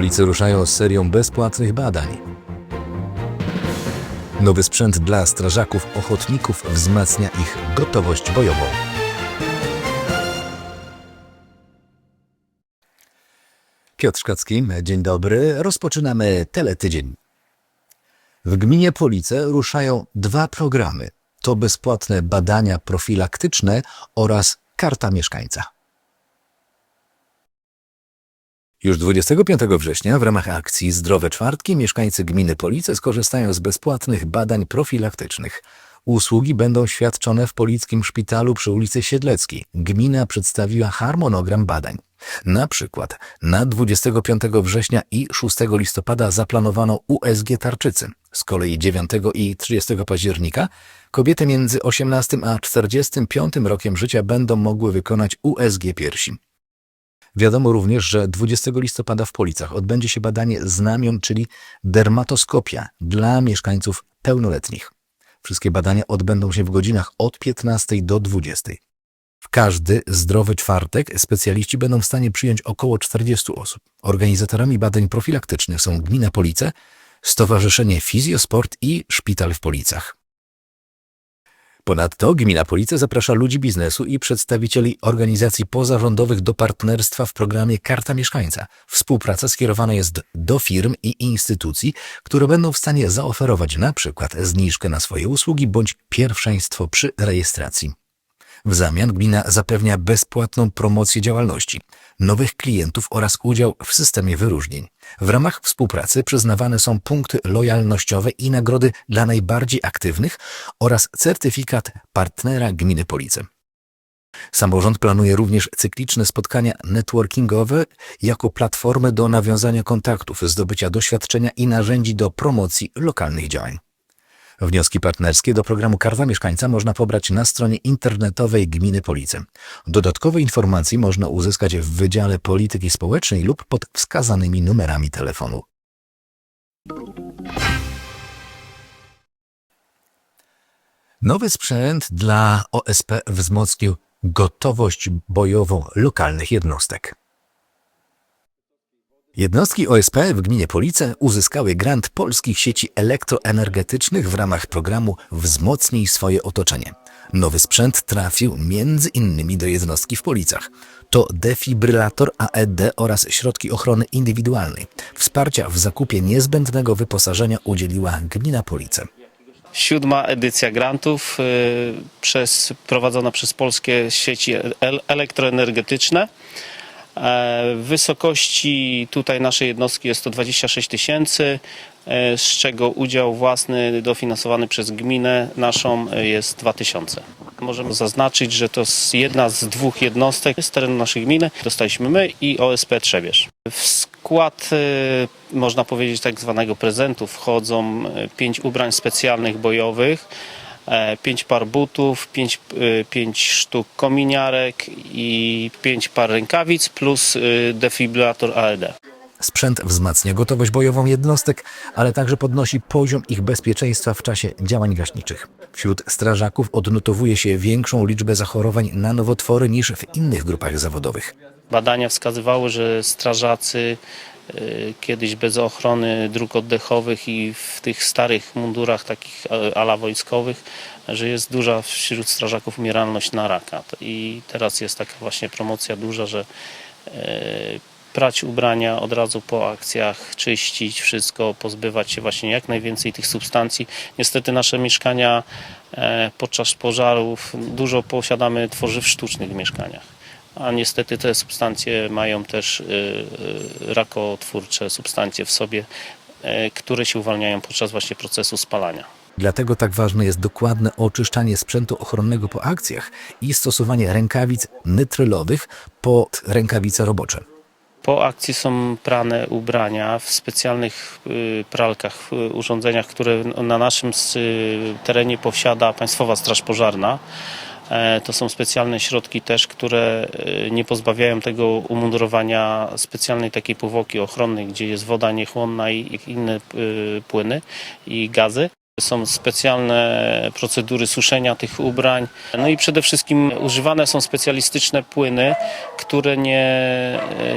Police ruszają z serią bezpłatnych badań. Nowy sprzęt dla strażaków ochotników wzmacnia ich gotowość bojową. Piotr Szkacki, dzień dobry. Rozpoczynamy Teletydzień. W gminie Police ruszają dwa programy. To bezpłatne badania profilaktyczne oraz karta mieszkańca. Już 25 września w ramach akcji Zdrowe Czwartki mieszkańcy gminy Police skorzystają z bezpłatnych badań profilaktycznych. Usługi będą świadczone w Polickim Szpitalu przy ulicy Siedleckiej. Gmina przedstawiła harmonogram badań. Na przykład na 25 września i 6 listopada zaplanowano USG tarczycy. Z kolei 9 i 30 października kobiety między 18 a 45 rokiem życia będą mogły wykonać USG piersi. Wiadomo również, że 20 listopada w Policach odbędzie się badanie znamion, czyli dermatoskopia dla mieszkańców pełnoletnich. Wszystkie badania odbędą się w godzinach od 15 do 20. W każdy zdrowy czwartek specjaliści będą w stanie przyjąć około 40 osób. Organizatorami badań profilaktycznych są Gmina Police, Stowarzyszenie Fizjosport i Szpital w Policach. Ponadto Gmina Police zaprasza ludzi biznesu i przedstawicieli organizacji pozarządowych do partnerstwa w programie Karta Mieszkańca. Współpraca skierowana jest do firm i instytucji, które będą w stanie zaoferować przykład zniżkę na swoje usługi bądź pierwszeństwo przy rejestracji. W zamian gmina zapewnia bezpłatną promocję działalności, nowych klientów oraz udział w systemie wyróżnień. W ramach współpracy przyznawane są punkty lojalnościowe i nagrody dla najbardziej aktywnych oraz certyfikat partnera gminy Police. Samorząd planuje również cykliczne spotkania networkingowe jako platformę do nawiązania kontaktów, zdobycia doświadczenia i narzędzi do promocji lokalnych działań. Wnioski partnerskie do programu Karta Mieszkańca można pobrać na stronie internetowej Gminy Police. Dodatkowe informacje można uzyskać w Wydziale Polityki Społecznej lub pod wskazanymi numerami telefonu. Nowy sprzęt dla OSP wzmocnił gotowość bojową lokalnych jednostek. Jednostki OSP w gminie Police uzyskały grant polskich sieci elektroenergetycznych w ramach programu Wzmocnij swoje otoczenie. Nowy sprzęt trafił innymi do jednostki w Policach. To defibrylator AED oraz środki ochrony indywidualnej. Wsparcia w zakupie niezbędnego wyposażenia udzieliła gmina Police. Siódma edycja grantów y, przez, prowadzona przez polskie sieci el- elektroenergetyczne. E, W wysokości tutaj naszej jednostki jest to 26 tysięcy, e, z czego udział własny dofinansowany przez gminę naszą e, jest 2000. Możemy zaznaczyć, że to jest jedna z dwóch jednostek z terenu naszej gminy. Dostaliśmy my i OSP Trzebierz. W skład, można powiedzieć, tak zwanego prezentu wchodzą pięć ubrań specjalnych bojowych, e, pięć par butów, pięć, e, pięć sztuk kominiarek i pięć par rękawic plus e, defibrylator AED. Sprzęt wzmacnia gotowość bojową jednostek, ale także podnosi poziom ich bezpieczeństwa w czasie działań gaśniczych. Wśród strażaków odnotowuje się większą liczbę zachorowań na nowotwory niż w innych grupach zawodowych. Badania wskazywały, że strażacy kiedyś bez ochrony dróg oddechowych i w tych starych mundurach takich e, ala wojskowych, że jest duża wśród strażaków umieralność na raka. I teraz jest taka właśnie promocja duża, że e, prać ubrania od razu po akcjach, czyścić wszystko, pozbywać się właśnie jak najwięcej tych substancji. Niestety nasze mieszkania e, podczas pożarów dużo posiadamy tworzyw sztucznych w mieszkaniach a niestety te substancje mają też y, y, rakotwórcze substancje w sobie, y, które się uwalniają podczas właśnie procesu spalania. Dlatego tak ważne jest dokładne oczyszczanie sprzętu ochronnego po akcjach i stosowanie rękawic nitrylowych pod rękawice robocze. Po akcji są prane ubrania w specjalnych y, pralkach, urządzeniach, które na naszym terenie posiada Państwowa Straż Pożarna. E, To są specjalne środki też, które y, nie pozbawiają tego umundurowania specjalnej takiej powłoki ochronnej, gdzie jest woda niechłonna i inne y, płyny i gazy. Są specjalne procedury suszenia tych ubrań. No i przede wszystkim używane są specjalistyczne płyny, które nie,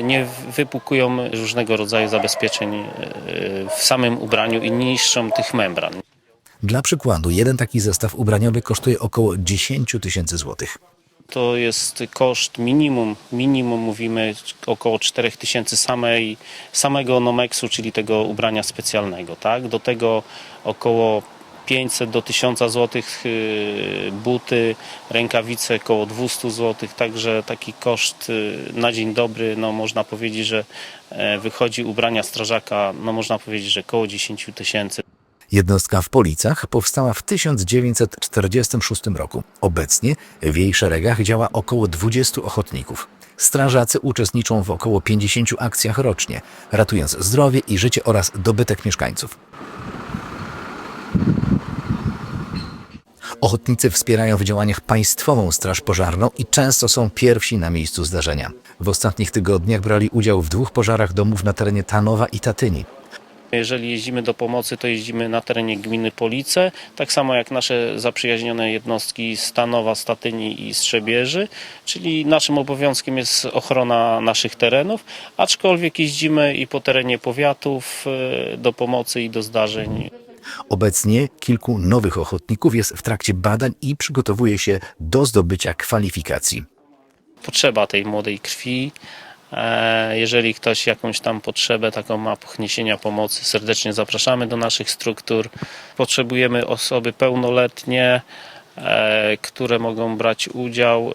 nie wypukują różnego rodzaju zabezpieczeń e, w samym ubraniu i niszczą tych membran. Dla przykładu, jeden taki zestaw ubraniowy kosztuje około 10 tysięcy złotych. To jest koszt minimum, minimum mówimy około 4000 samej, samego Nomexu, czyli tego ubrania specjalnego, tak? Do tego około 500 do 1000 zł buty, rękawice około 200 zł, także taki koszt y, na dzień dobry, no można powiedzieć, że e, wychodzi ubrania strażaka, no można powiedzieć, że około 10 tysięcy. Jednostka w Policach powstała w 1946 roku. Obecnie w jej szeregach działa około 20 ochotników. Strażacy uczestniczą w około 50 akcjach rocznie, ratując zdrowie i życie oraz dobytek mieszkańców. Ochotnicy wspierają w działaniach Państwową Straż Pożarną i często są pierwsi na miejscu zdarzenia. W ostatnich tygodniach brali udział w dwóch pożarach domów na terenie Tanowa i Tatyni. Jeżeli jeździmy do pomocy, to jeździmy na terenie gminy Police, tak samo jak nasze zaprzyjaźnione jednostki Stanowa, Statyni i Strzebieży, czyli naszym obowiązkiem jest ochrona naszych terenów, aczkolwiek jeździmy i po terenie powiatów e, do pomocy i do zdarzeń. Obecnie kilku nowych ochotników jest w trakcie badań i przygotowuje się do zdobycia kwalifikacji. Potrzeba tej młodej krwi. E, Jeżeli ktoś jakąś tam potrzebę taką ma niesienia pomocy, serdecznie zapraszamy do naszych struktur. Potrzebujemy osoby pełnoletnie, e, które mogą brać udział e,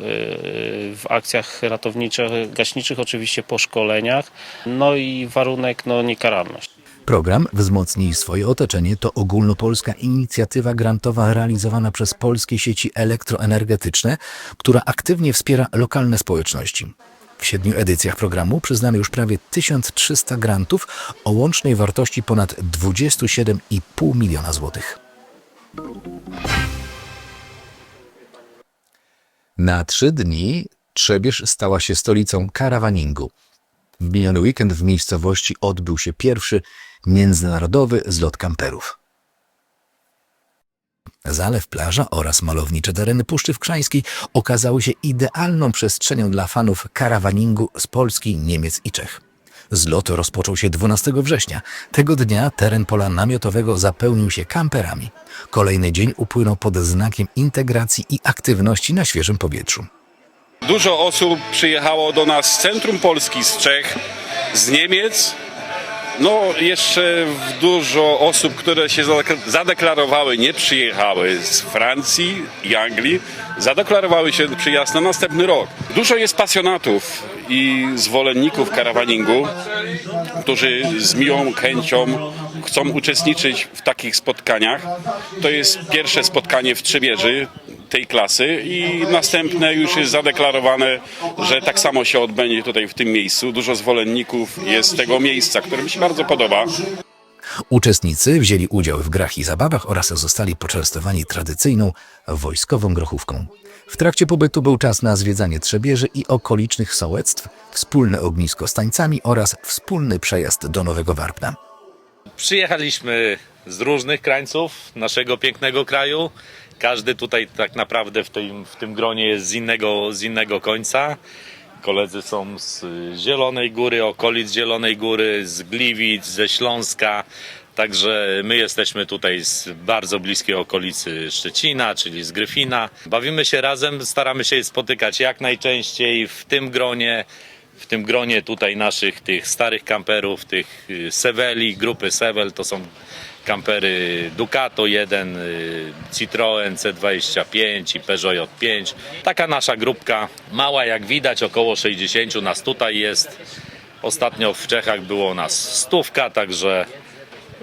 w akcjach ratowniczych, gaśniczych, oczywiście po szkoleniach. No i warunek, no niekaralność. Program Wzmocnij swoje otoczenie to ogólnopolska inicjatywa grantowa realizowana przez polskie sieci elektroenergetyczne, która aktywnie wspiera lokalne społeczności. W siedmiu edycjach programu przyznano już prawie 1300 grantów o łącznej wartości ponad 27,5 miliona złotych. Na trzy dni Trzebież stała się stolicą karawaningu. W miniony weekend w miejscowości odbył się pierwszy międzynarodowy zlot kamperów. Zalew plaża oraz malownicze tereny Puszczy Wkrzańskiej okazały się idealną przestrzenią dla fanów karawaningu z Polski, Niemiec i Czech. Zlot rozpoczął się 12 września. Tego dnia teren pola namiotowego zapełnił się kamperami. Kolejny dzień upłynął pod znakiem integracji i aktywności na świeżym powietrzu. Dużo osób przyjechało do nas z centrum Polski, z Czech, z Niemiec. No, jeszcze dużo osób, które się zadek- zadeklarowały, nie przyjechały z Francji i Anglii, zadeklarowały się przyjazd na następny rok. Dużo jest pasjonatów i zwolenników karawaningu, którzy z miłą chęcią chcą uczestniczyć w takich spotkaniach. To jest pierwsze spotkanie w Trzebieży tej klasy i następne już jest zadeklarowane, że tak samo się odbędzie tutaj w tym miejscu. Dużo zwolenników jest tego miejsca, które mi się bardzo podoba. Uczestnicy wzięli udział w grach i zabawach oraz zostali poczęstowani tradycyjną wojskową grochówką. W trakcie pobytu był czas na zwiedzanie Trzebieży i okolicznych sołectw, wspólne ognisko z tańcami oraz wspólny przejazd do Nowego Warpna. Przyjechaliśmy z różnych krańców naszego pięknego kraju. Każdy tutaj tak naprawdę w tym, w tym gronie jest z innego, z innego końca. Koledzy są z Zielonej Góry, okolic Zielonej Góry, z Gliwic, ze Śląska. Także my jesteśmy tutaj z bardzo bliskiej okolicy Szczecina, czyli z Gryfina. Bawimy się razem, staramy się spotykać jak najczęściej w tym gronie w tym gronie tutaj naszych tych starych kamperów, tych y, Seveli, grupy Sevel, to są kampery Ducato 1, y, Citroen C25 i Peugeot J5. Taka nasza grupka, mała jak widać, około 60 nas tutaj jest. Ostatnio w Czechach było nas stówka, także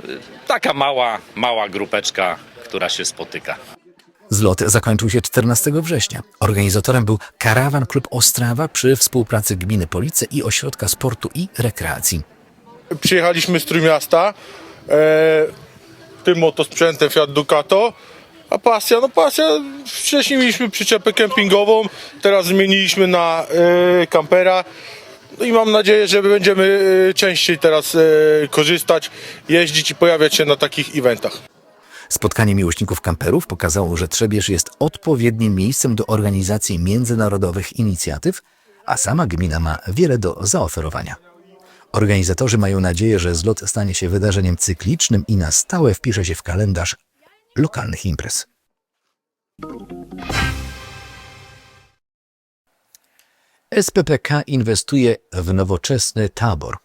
y, taka mała, mała grupeczka, która się spotyka. Zlot zakończył się 14 września. Organizatorem był Karawan Klub Ostrawa przy współpracy Gminy Police i Ośrodka Sportu i Rekreacji. Przyjechaliśmy z Trójmiasta e, tym oto sprzętem Fiat Ducato. A pasja, no pasja, wcześniej mieliśmy przyczepę kempingową, teraz zmieniliśmy na e, kampera. No i mam nadzieję, że będziemy e, częściej teraz e, korzystać, jeździć i pojawiać się na takich eventach. Spotkanie miłośników kamperów pokazało, że Trzebież jest odpowiednim miejscem do organizacji międzynarodowych inicjatyw, a sama gmina ma wiele do zaoferowania. Organizatorzy mają nadzieję, że zlot stanie się wydarzeniem cyklicznym i na stałe wpisze się w kalendarz lokalnych imprez. SPPK inwestuje w nowoczesny tabor.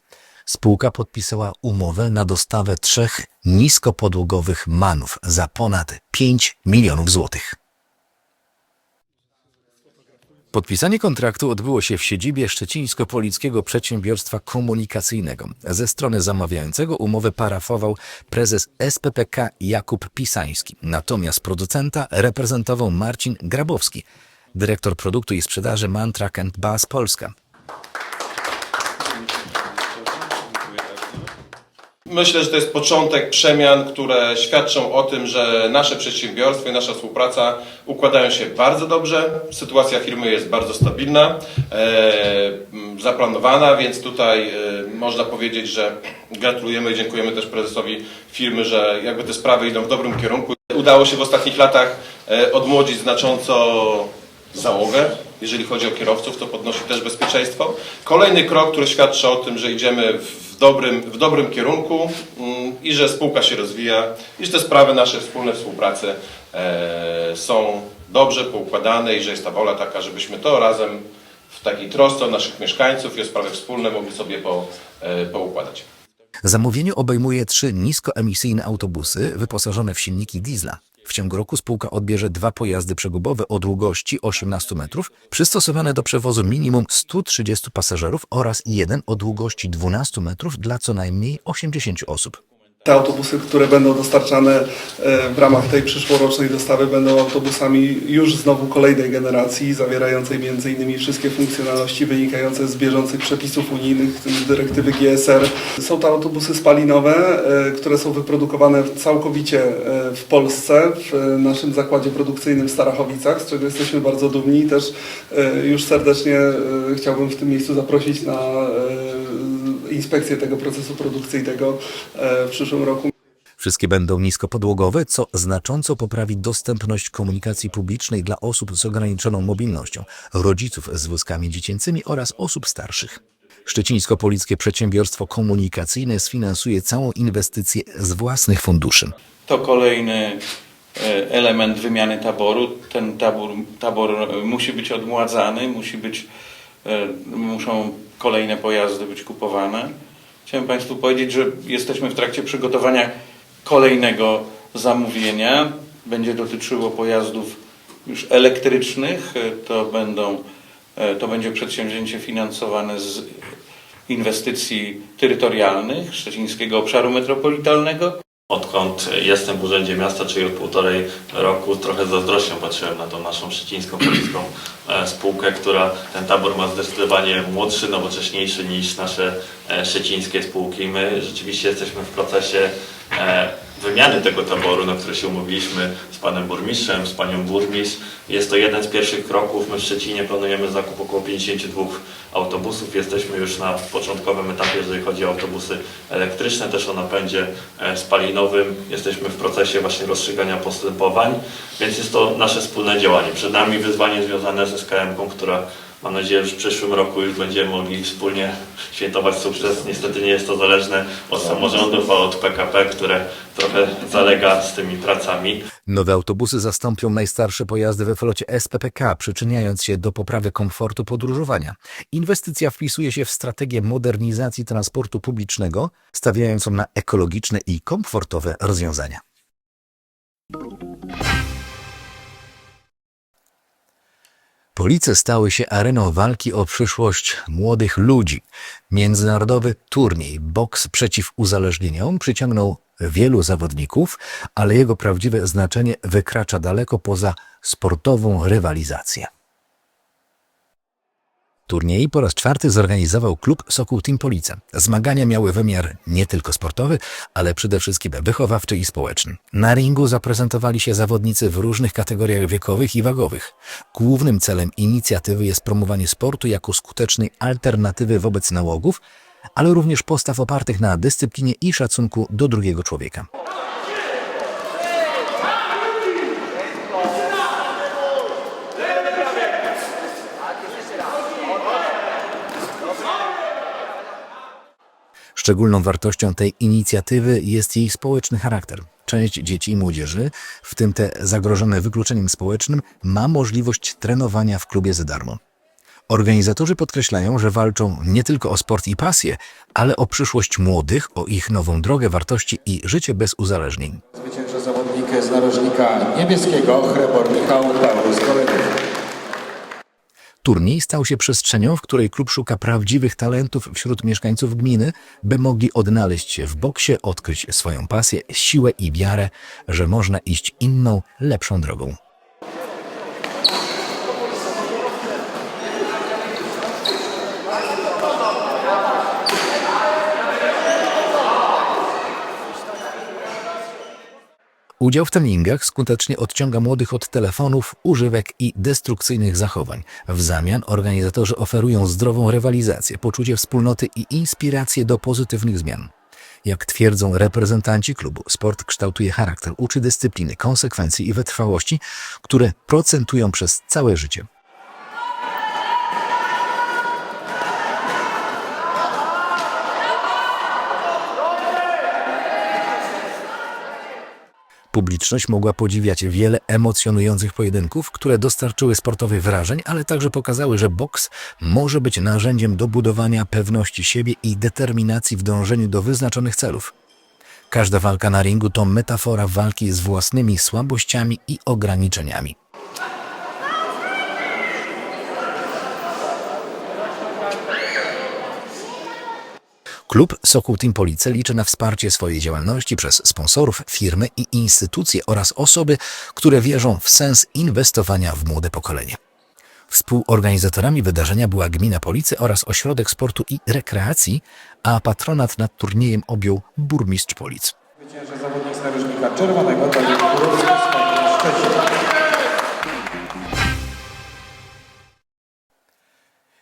Spółka podpisała umowę na dostawę trzech niskopodłogowych manów za ponad 5 milionów złotych. Podpisanie kontraktu odbyło się w siedzibie Szczecińsko-Polickiego Przedsiębiorstwa Komunikacyjnego. Ze strony zamawiającego umowę parafował prezes SPPK Jakub Pisański. Natomiast producenta reprezentował Marcin Grabowski, dyrektor produktu i sprzedaży Mantrack and Bass Polska. Myślę, że to jest początek przemian, które świadczą o tym, że nasze przedsiębiorstwo i nasza współpraca układają się bardzo dobrze. Sytuacja firmy jest bardzo stabilna, e, zaplanowana, więc tutaj e, można powiedzieć, że gratulujemy i dziękujemy też prezesowi firmy, że jakby te sprawy idą w dobrym kierunku. Udało się w ostatnich latach e, odmłodzić znacząco załogę. Jeżeli chodzi o kierowców, to podnosi też bezpieczeństwo. Kolejny krok, który świadczy o tym, że idziemy w dobrym, w dobrym kierunku mm, i że spółka się rozwija i że te sprawy nasze wspólne współpracy e, są dobrze poukładane i że jest ta wola taka, żebyśmy to razem w takiej trosce o naszych mieszkańców i o sprawy wspólne mogli sobie po, e, poukładać. Zamówienie obejmuje trzy niskoemisyjne autobusy wyposażone w silniki diesla. W ciągu roku spółka odbierze dwa pojazdy przegubowe o długości 18 metrów, przystosowane do przewozu minimum 130 pasażerów oraz jeden o długości 12 metrów dla co najmniej 80 osób. Te autobusy, które będą dostarczane e, w ramach tej przyszłorocznej dostawy będą autobusami już znowu kolejnej generacji, zawierającej m.in. wszystkie funkcjonalności wynikające z bieżących przepisów unijnych, w tym dyrektywy GSR. Są to autobusy spalinowe, e, które są wyprodukowane całkowicie e, w Polsce, w naszym zakładzie produkcyjnym w Starachowicach, z czego jesteśmy bardzo dumni. Też już serdecznie chciałbym w tym miejscu zaprosić na inspekcję tego procesu produkcyjnego e, w przyszłym roku. Wszystkie będą niskopodłogowe, co znacząco poprawi dostępność komunikacji publicznej dla osób z ograniczoną mobilnością, rodziców z wózkami dziecięcymi oraz osób starszych. Szczecińsko-Polickie Przedsiębiorstwo Komunikacyjne sfinansuje całą inwestycję z własnych funduszy. To kolejny e, element wymiany taboru. Ten tabor, tabor musi być odmładzany, musi być, muszą kolejne pojazdy być kupowane. Chciałem Państwu powiedzieć, że jesteśmy w trakcie przygotowania kolejnego zamówienia. Będzie dotyczyło pojazdów już elektrycznych. E, To, będą, e, to będzie przedsięwzięcie finansowane z inwestycji terytorialnych Szczecińskiego Obszaru Metropolitalnego. Odkąd jestem w Urzędzie Miasta, czyli od półtorej roku, trochę z zazdrością patrzyłem na tą naszą szczecińską policką e, spółkę, która ten tabor ma zdecydowanie młodszy, nowocześniejszy niż nasze e, szczecińskie spółki. My rzeczywiście jesteśmy w procesie e, wymiany tego taboru, na który się umówiliśmy z panem burmistrzem, z panią burmistrz. Jest to jeden z pierwszych kroków. My w Szczecinie planujemy zakup około 52 autobusów. Jesteśmy już na początkowym etapie, jeżeli chodzi o autobusy elektryczne, też o napędzie e, spalinowym. Jesteśmy w procesie właśnie rozstrzygania postępowań, więc jest to nasze wspólne działanie. Przed nami wyzwanie związane z SKM-ką, która Mam nadzieję, że w przyszłym roku już będziemy mogli wspólnie świętować sukces. Niestety nie jest to zależne od samorządów, a od PKP, które trochę zalega z tymi pracami. Nowe autobusy zastąpią najstarsze pojazdy we flocie SPPK, przyczyniając się do poprawy komfortu podróżowania. Inwestycja wpisuje się w strategię modernizacji transportu publicznego, stawiającą na ekologiczne i komfortowe rozwiązania. Police stały się areną walki o przyszłość młodych ludzi. Międzynarodowy turniej boks przeciw uzależnieniom przyciągnął wielu zawodników, ale jego prawdziwe znaczenie wykracza daleko poza sportową rywalizację. Turniej po raz czwarty zorganizował klub Sokół Team Police. Zmagania miały wymiar nie tylko sportowy, ale przede wszystkim wychowawczy i społeczny. Na ringu zaprezentowali się zawodnicy w różnych kategoriach wiekowych i wagowych. Głównym celem inicjatywy jest promowanie sportu jako skutecznej alternatywy wobec nałogów, ale również postaw opartych na dyscyplinie i szacunku do drugiego człowieka. Szczególną wartością tej inicjatywy jest jej społeczny charakter. Część dzieci i młodzieży, w tym te zagrożone wykluczeniem społecznym, ma możliwość trenowania w klubie za darmo. Organizatorzy podkreślają, że walczą nie tylko o sport i pasję, ale o przyszłość młodych, o ich nową drogę wartości i życie bez uzależnień. Zwycięża zawodnik z narożnika niebieskiego, Hrebor Michał Taurus Kolejów. Turniej stał się przestrzenią, w której klub szuka prawdziwych talentów wśród mieszkańców gminy, by mogli odnaleźć się w boksie, odkryć swoją pasję, siłę i wiarę, że można iść inną, lepszą drogą. Udział w treningach skutecznie odciąga młodych od telefonów, używek i destrukcyjnych zachowań. W zamian organizatorzy oferują zdrową rywalizację, poczucie wspólnoty i inspirację do pozytywnych zmian. Jak twierdzą reprezentanci klubu, sport kształtuje charakter, uczy dyscypliny, konsekwencji i wytrwałości, które procentują przez całe życie. Publiczność mogła podziwiać wiele emocjonujących pojedynków, które dostarczyły sportowych wrażeń, ale także pokazały, że boks może być narzędziem do budowania pewności siebie i determinacji w dążeniu do wyznaczonych celów. Każda walka na ringu to metafora walki z własnymi słabościami i ograniczeniami. Klub Sokół Team Police liczy na wsparcie swojej działalności przez sponsorów, firmy i instytucje oraz osoby, które wierzą w sens inwestowania w młode pokolenie. Współorganizatorami wydarzenia była Gmina Police oraz Ośrodek Sportu i Rekreacji, a patronat nad turniejem objął burmistrz Polic. Zawodnik z narożnika czerwonego.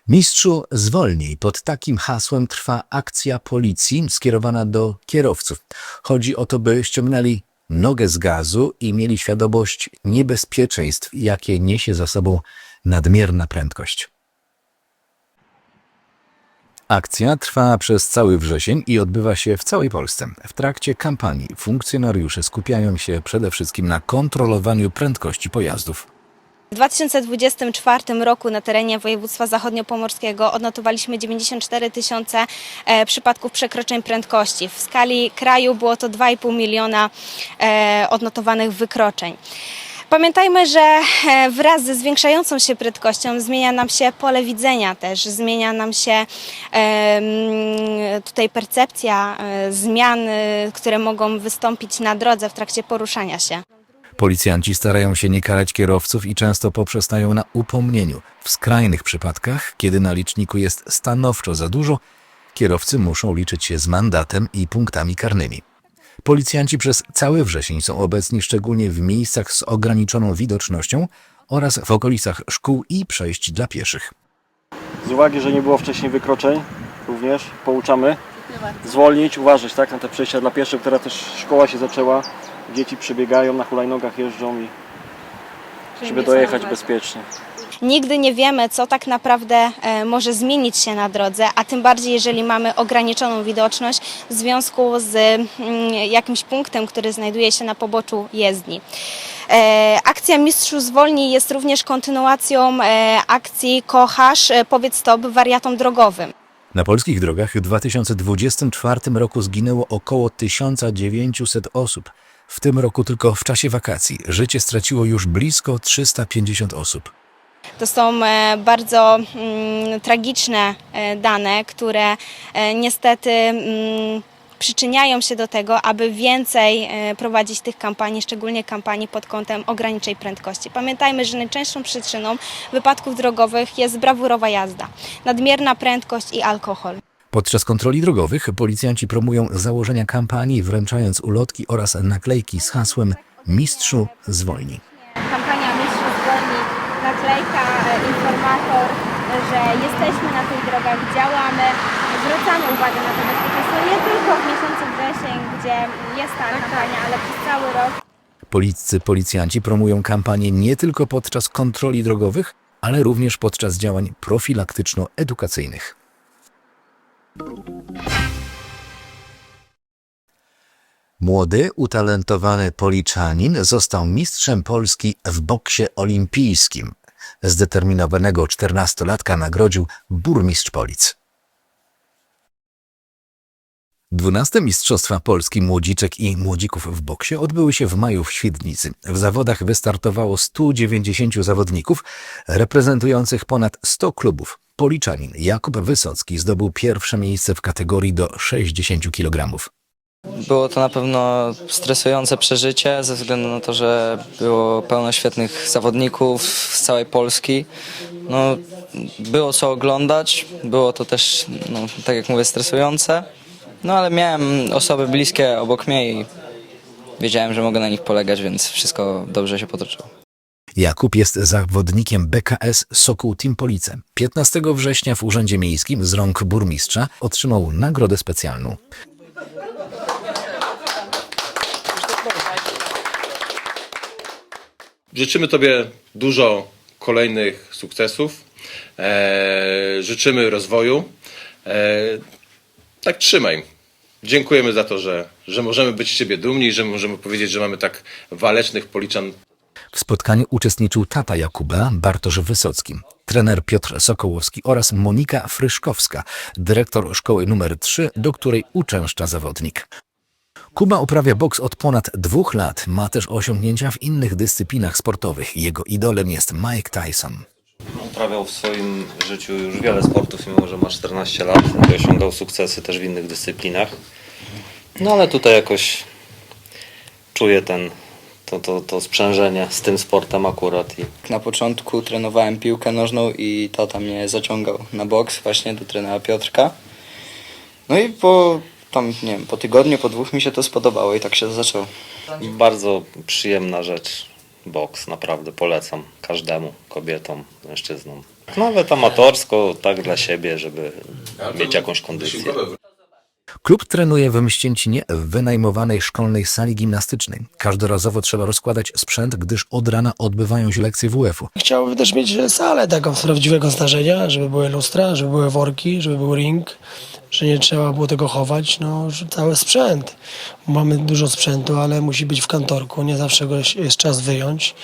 Mistrzu zwolnij. Pod takim hasłem trwa akcja policji skierowana do kierowców. Chodzi o to, by ściągnęli nogę z gazu i mieli świadomość niebezpieczeństw, jakie niesie za sobą nadmierna prędkość. Akcja trwa przez cały wrzesień i odbywa się w całej Polsce. W trakcie kampanii funkcjonariusze skupiają się przede wszystkim na kontrolowaniu prędkości pojazdów. W 2024 roku na terenie województwa zachodniopomorskiego odnotowaliśmy 94 tysiące e, przypadków przekroczeń prędkości. W skali kraju było to 2,5 miliona e, odnotowanych wykroczeń. Pamiętajmy, że e, wraz ze zwiększającą się prędkością zmienia nam się pole widzenia też, zmienia nam się tutaj percepcja zmian, które mogą wystąpić na drodze w trakcie poruszania się. Policjanci starają się nie karać kierowców i często poprzestają na upomnieniu. W skrajnych przypadkach, kiedy na liczniku jest stanowczo za dużo, kierowcy muszą liczyć się z mandatem i punktami karnymi. Policjanci przez cały wrzesień są obecni szczególnie w miejscach z ograniczoną widocznością oraz w okolicach szkół i przejść dla pieszych. Z uwagi, że nie było wcześniej wykroczeń, również pouczamy zwolnić, uważać tak, na te przejścia dla pieszych, która też szkoła się zaczęła. Dzieci przebiegają, na hulajnogach jeżdżą i żeby dojechać bezpiecznie. Nigdy nie wiemy, co tak naprawdę e, może zmienić się na drodze, a tym bardziej, jeżeli mamy ograniczoną widoczność w związku z mm, jakimś punktem, który znajduje się na poboczu jezdni. E, Akcja Mistrzu Zwolnij jest również kontynuacją e, akcji Kochasz, powiedz stop wariatom drogowym. Na polskich drogach w 2024 roku zginęło około 1900 osób. W tym roku tylko w czasie wakacji życie straciło już blisko 350 osób. To są e, bardzo mm, tragiczne e, dane, które e, niestety mm, przyczyniają się do tego, aby więcej prowadzić tych kampanii, szczególnie kampanii pod kątem ograniczej prędkości. Pamiętajmy, że najczęstszą przyczyną wypadków drogowych jest brawurowa jazda, nadmierna prędkość i alkohol. Podczas kontroli drogowych policjanci promują założenia kampanii, wręczając ulotki oraz naklejki z hasłem Mistrzu zwolnij. Kampania Mistrz Zwolni, naklejka, e, informator, e, że jesteśmy na tych drogach, działamy, zwracamy uwagę na to bezpieczeństwo nie tylko w miesiącu wrzesień, gdzie jest ta kampania, ale przez cały rok. Policy policjanci promują kampanię nie tylko podczas kontroli drogowych, ale również podczas działań profilaktyczno-edukacyjnych. Młody, utalentowany Policzanin został mistrzem Polski w boksie olimpijskim. Zdeterminowanego czternastolatka nagrodził burmistrz Polic. 12 Mistrzostwa Polski Młodziczek i Młodzików w boksie odbyły się w maju w Świdnicy. W zawodach wystartowało 190 zawodników reprezentujących ponad 100 klubów. Policzanin Jakub Wysocki zdobył pierwsze miejsce w kategorii do 60 kg. Było to na pewno stresujące przeżycie ze względu na to, że było pełno świetnych zawodników z całej Polski. No, było co oglądać, było to też, no, tak jak mówię, stresujące. No ale miałem osoby bliskie obok mnie i wiedziałem, że mogę na nich polegać, więc wszystko dobrze się potoczyło. Jakub jest zawodnikiem BKS Sokół Team Police. 15 września w Urzędzie Miejskim z rąk burmistrza otrzymał nagrodę specjalną. Życzymy Tobie dużo kolejnych sukcesów. E, życzymy rozwoju. E, tak trzymaj. Dziękujemy za to, że, że możemy być z Ciebie dumni, że możemy powiedzieć, że mamy tak walecznych policzan W spotkaniu uczestniczył tata Jakuba, Bartosz Wysocki, trener Piotr Sokołowski oraz Monika Fryszkowska, dyrektor szkoły numer 3, do której uczęszcza zawodnik. Kuba uprawia boks od ponad dwóch lat, ma też osiągnięcia w innych dyscyplinach sportowych. Jego idolem jest Mike Tyson. Uprawiał w swoim życiu już wiele sportów, mimo że ma 14 lat i osiągał sukcesy też w innych dyscyplinach. No ale tutaj jakoś czuję ten, to, to, to sprzężenie z tym sportem akurat i Na początku trenowałem piłkę nożną i tata mnie zaciągał na boks właśnie do trenera Piotrka. No i po tam, nie wiem, po tygodniu, po dwóch mi się to spodobało i tak się zaczęło. bardzo przyjemna rzecz. Boks naprawdę polecam każdemu, kobietom, mężczyznom. Nawet amatorsko, tak dla siebie, żeby mieć jakąś kondycję. Klub trenuje w Mścięcinie w wynajmowanej szkolnej sali gimnastycznej. Każdorazowo trzeba rozkładać sprzęt, gdyż od rana odbywają się lekcje WF-u. Chciałbym też mieć salę taką z prawdziwego zdarzenia, żeby były lustra, żeby były worki, żeby był ring, że nie trzeba było tego chować, no cały sprzęt. Mamy dużo sprzętu, ale musi być w kantorku, nie zawsze go jest czas wyjąć.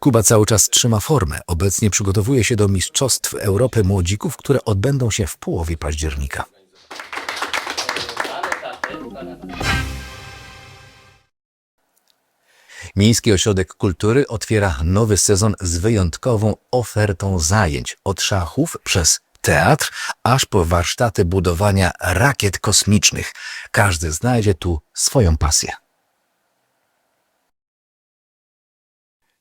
Kuba cały czas trzyma formę. Obecnie przygotowuje się do Mistrzostw Europy Młodzików, które odbędą się w połowie października. Miejski Ośrodek Kultury otwiera nowy sezon z wyjątkową ofertą zajęć od szachów przez teatr, aż po warsztaty budowania rakiet kosmicznych. Każdy znajdzie tu swoją pasję.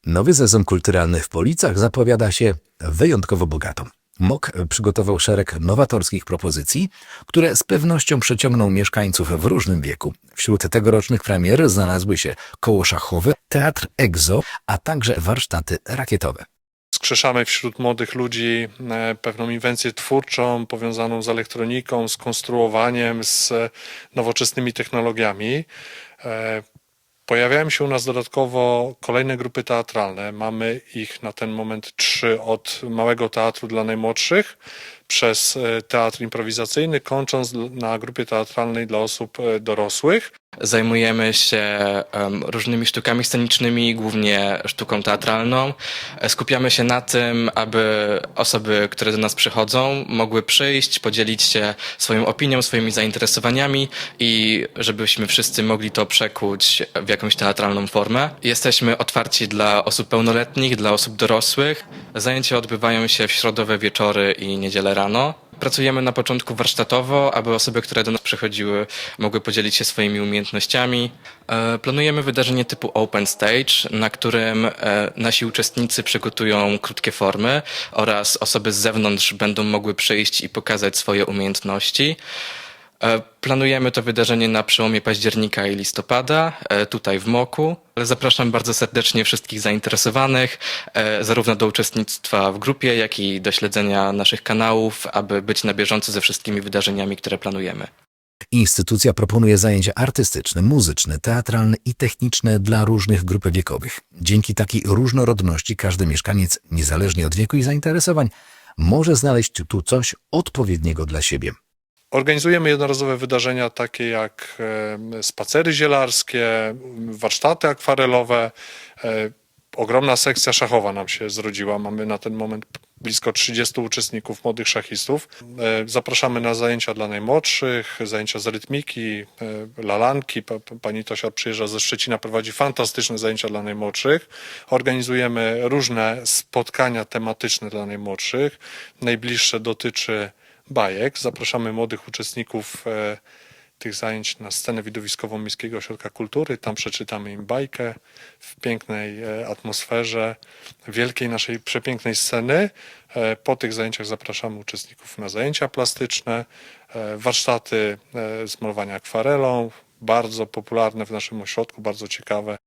Nowy sezon kulturalny w Policach zapowiada się wyjątkowo bogato. MOK przygotował szereg nowatorskich propozycji, które z pewnością przyciągną mieszkańców w różnym wieku. Wśród tegorocznych premier znalazły się koło szachowe, teatr EXO, a także warsztaty rakietowe. Skrzeszamy wśród młodych ludzi e, pewną inwencję twórczą powiązaną z elektroniką, z konstruowaniem, z e, nowoczesnymi technologiami. Pojawiają się u nas dodatkowo kolejne grupy teatralne. Mamy ich na ten moment trzy od małego teatru dla najmłodszych przez e, teatr improwizacyjny, kończąc na grupie teatralnej dla osób e, dorosłych. Zajmujemy się em, różnymi sztukami scenicznymi, głównie sztuką teatralną. E, Skupiamy się na tym, aby osoby, które do nas przychodzą, mogły przyjść, podzielić się swoją opinią, swoimi zainteresowaniami i żebyśmy wszyscy mogli to przekuć w jakąś teatralną formę. Jesteśmy otwarci dla osób pełnoletnich, dla osób dorosłych. Zajęcia odbywają się w środowe wieczory i niedzielę rano. Pracujemy na początku warsztatowo, aby osoby, które do nas przychodziły, mogły podzielić się swoimi umiejętnościami. E, Planujemy wydarzenie typu Open Stage, na którym e, nasi uczestnicy przygotują krótkie formy oraz osoby z zewnątrz będą mogły przyjść i pokazać swoje umiejętności. E, Planujemy to wydarzenie na przełomie października i listopada, e, tutaj w Moku. Zapraszam bardzo serdecznie wszystkich zainteresowanych, e, zarówno do uczestnictwa w grupie, jak i do śledzenia naszych kanałów, aby być na bieżąco ze wszystkimi wydarzeniami, które planujemy. Instytucja proponuje zajęcia artystyczne, muzyczne, teatralne i techniczne dla różnych grup wiekowych. Dzięki takiej różnorodności każdy mieszkaniec, niezależnie od wieku i zainteresowań, może znaleźć tu coś odpowiedniego dla siebie. Organizujemy jednorazowe wydarzenia takie jak spacery zielarskie, warsztaty akwarelowe. e, Ogromna sekcja szachowa nam się zrodziła. Mamy na ten moment blisko 30 uczestników, młodych szachistów. E, Zapraszamy na zajęcia dla najmłodszych, zajęcia z rytmiki, e, lalanki. Pa- pa- Pani Tosia przyjeżdża ze Szczecina, prowadzi fantastyczne zajęcia dla najmłodszych. Organizujemy różne spotkania tematyczne dla najmłodszych. Najbliższe dotyczy bajek. Zapraszamy młodych uczestników e, tych zajęć na scenę widowiskową Miejskiego Ośrodka Kultury. Tam przeczytamy im bajkę w pięknej e, atmosferze, wielkiej naszej przepięknej sceny. E, Po tych zajęciach zapraszamy uczestników na zajęcia plastyczne, warsztaty z malowania akwarelą, bardzo popularne w naszym ośrodku, bardzo ciekawe.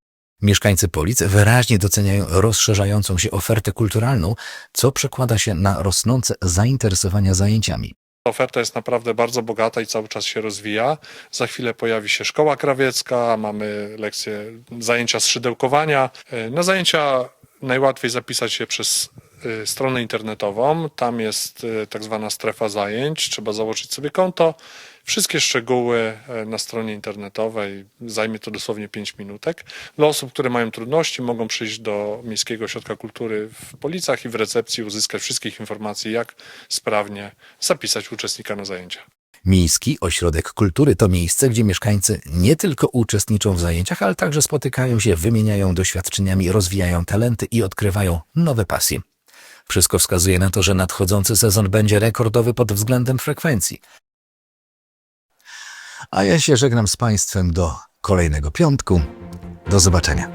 Mieszkańcy Polic wyraźnie doceniają rozszerzającą się ofertę kulturalną, co przekłada się na rosnące zainteresowania zajęciami. Oferta jest naprawdę bardzo bogata i cały czas się rozwija. Za chwilę pojawi się szkoła krawiecka, mamy lekcje, zajęcia z szydełkowania. E, Na zajęcia najłatwiej zapisać się przez stronę internetową. Tam jest e, tak zwana strefa zajęć. Trzeba założyć sobie konto. Wszystkie szczegóły e, na stronie internetowej. Zajmie to dosłownie 5 minutek. Dla osób, które mają trudności, mogą przyjść do Miejskiego Ośrodka Kultury w Policach i w recepcji uzyskać wszystkich informacji, jak sprawnie zapisać uczestnika na zajęcia. Miejski Ośrodek Kultury to miejsce, gdzie mieszkańcy nie tylko uczestniczą w zajęciach, ale także spotykają się, wymieniają doświadczeniami, rozwijają talenty i odkrywają nowe pasje. Wszystko wskazuje na to, że nadchodzący sezon będzie rekordowy pod względem frekwencji. A ja się żegnam z Państwem do kolejnego piątku. Do zobaczenia.